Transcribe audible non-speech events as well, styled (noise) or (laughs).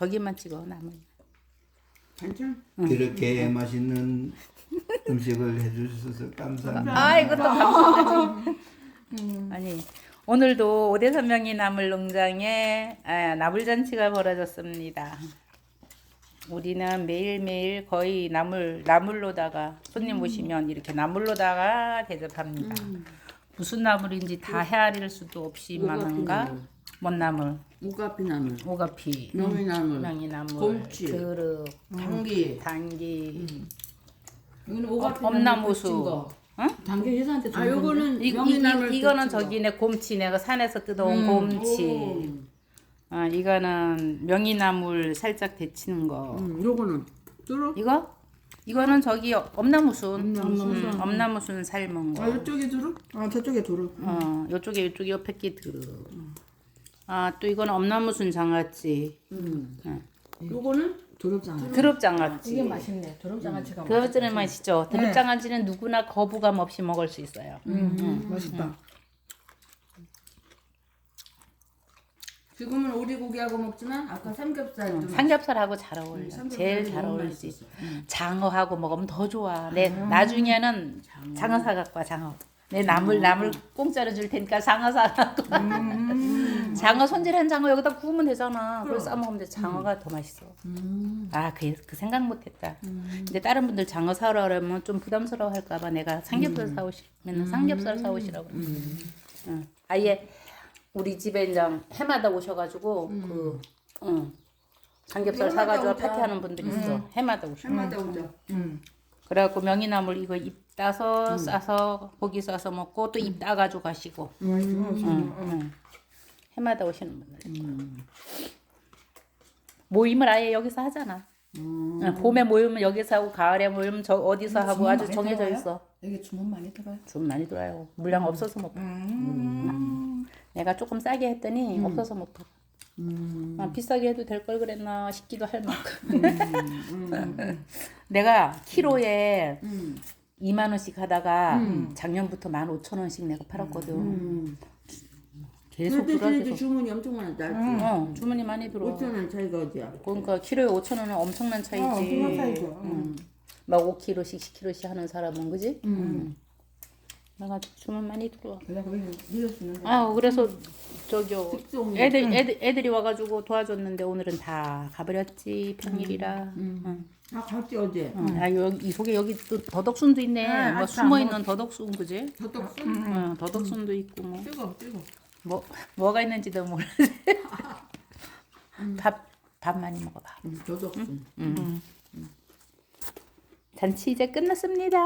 저기만 찍어 나무. 괜찮? 그렇게 맛있는 음식을 해주셔서 감사합니다. 아 이것도 감사하지. (laughs) 아니 오늘도 오대산 명이 나물 농장에 아, 나물 잔치가 벌어졌습니다. 우리는 매일매일 거의 나물 나물로다가 손님 오시면 이렇게 나물로다가 대접합니다. 무슨 나물인지 다 헤아릴 수도 없이 많은가? 뭔 나물? 우가피 나물, 오가피, 명이나물, 명이나물, 곰치. 드륵, 당기. 당기, 여기는 오가피 엄나무수. 응? 당겨 회사한테 아 요거는 이, 명이나물 이, 이거는 거. 저기네 곰치 내가 산에서 뜯어온 곰치. 아 이거는 명이나물 살짝 데치는 거. 음, 요거는 뚜루. 이거? 이거는 저기 엄나무순. 엄나무순. 음, 엄나무순 삶은 거. 아 요쪽이 뚜루? 아 저쪽에 도로 어, 요쪽에 요쪽에 옆에 끼 들어. 아, 또 이거는 엄나무 순 장아찌. 음. 응. 요거는 도롭장 드럽 장아찌. 이게 맛있네 도롭장아찌가 드럽장아찌는 맛있죠. 드럽 장아찌는 누구나 거부감 없이 먹을 수 있어요. 음, 맛있다 지금은 오리고기하고 먹지만 아까 삼겹살 좀 삼겹살하고 잘 어울려. 삼겹살이 제일 잘 너무 어울리지. 맛있었어. 장어하고 먹으면 더 좋아. 내 나중에는 장어 사 갖고 와 장어. 내 나물 나물 공짜로 줄 테니까 장어 사 갖고. 와. 장어 손질한 장어 여기다 구우면 되잖아. 그래서 싸 먹으면 돼. 장어가 더 맛있어. 아, 그, 그 생각 못했다. 근데 다른 분들 장어 사오라 그러면 좀 부담스러워 할까봐 내가 삼겹살 사오시면 삼겹살 사오시라고. 응. 아예 우리 집에 이제 해마다 오셔가지고 그 응. 삼겹살 해마다 사가지고 오자. 파티하는 분들 있어. 해마다 오셔. 해마다 오자. 그래갖고 명이나물 이거 잎 따서 싸서 고기 싸서 먹고 또잎 따가지고 가시고. 응, 응. 해마다 오시는 분들. 모임을 아예 여기서 하잖아. 응, 봄에 모이면 여기서 하고 가을에 모이면 저 어디서 하고 아주 많이 정해져 들어와요? 있어. 여기 주문 많이 들어요 좀 많이 들어요. 물량 없어서 못 파. 음. 내가 조금 싸게 했더니 없어서 못 파. 아, 비싸게 해도 될 걸 그랬나 싶기도 할 만큼. (laughs) 내가 키로에 음. 2만 원씩 하다가 작년부터 15,000원씩 내가 팔았거든. 음. 계속 그때 들어 전에도 계속. 주문이 엄청 많았다. 어, 주문이 많이 들어. 5천 원 차이가 어디야? 그러니까 키로에 5,000원은 엄청난 차이지. 어, 엄청난 차이죠. 음. 막 5kg씩 10kg씩 하는 사람은 그지? 음. 내가 주문 많이 들어와. 있는데 아, 그래서 저기요. 특종. 애들 애들 애들이 와가지고 도와줬는데 오늘은 다 가버렸지 평일이라. 응. 아 갈지 어제. 응. 아 여기 이 속에 여기 또 더덕순도 있네. 아, 뭐 아까 숨어 있는 더덕순 그지? 더덕순. 응. 더덕순도 있고 뭐. 뜨거 뜨거. 뭐 뭐가 있는지도 모르지. (laughs) 밥, 밥 많이 먹어봐. 더덕순. 잔치 이제 끝났습니다.